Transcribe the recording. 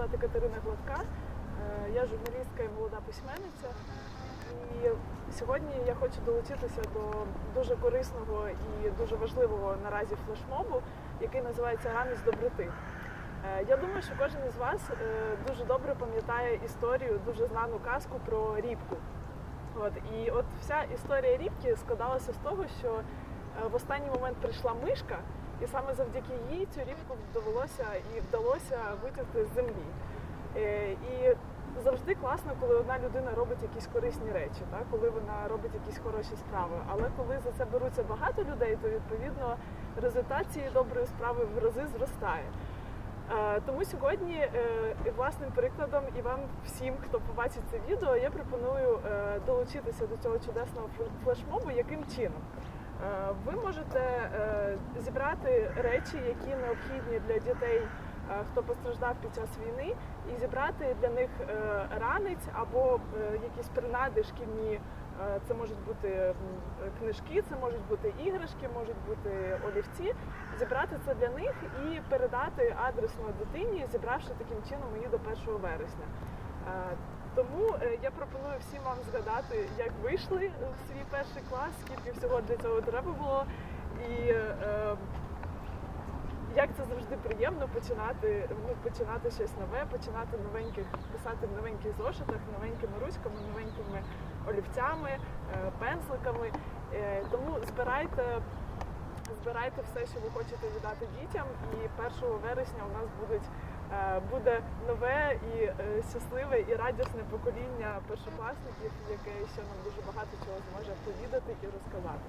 звати Катерина Гладка. Е, Я журналістка і молода письменниця. І сьогодні я хочу долучитися до дуже корисного і дуже важливого наразі флешмобу, який називається Ранець доброти. Е, Я думаю, що кожен із вас е, дуже добре пам'ятає історію, дуже знану казку про рібку. От і от вся історія рібки складалася з того, що в останній момент прийшла мишка, і саме завдяки їй цю рібку довелося і вдалося витягти з землі. Е, І завжди класно, коли одна людина робить якісь корисні речі, так? коли вона робить якісь хороші справи. Але коли за це беруться багато людей, то відповідно результат цієї доброї справи в рази зростає. Е, Тому сьогодні е, власним прикладом і вам всім, хто побачить це відео, я пропоную долучитися до цього чудесного флеш- флешмобу. Яким чином? Е, Ви можете е, зібрати речі, які необхідні для дітей, е, хто постраждав під час війни, і зібрати для них ранець або якісь принади шкільні. Це можуть бути книжки, це можуть бути іграшки, можуть бути олівці. Зібрати це для них і передати адресно дитині, зібравши таким чином її до 1 вересня. Е, Тому е, я пропоную всім вам згадати, як вийшли в свій перший клас, скільки всього для цього треба було. І е, як це завжди приємно починати, ну, починати щось нове, починати новеньких, писати в новеньких зошитах, новенькими ручками, новенькими олівцями, е, пензликами. Е, Тому збирайте, збирайте все, що ви хочете віддати дітям, і 1 вересня у нас будуть. Е, Буде нове і е, щасливе і радісне покоління першокласників, яке ще нам дуже багато чого зможе повідати і розказати.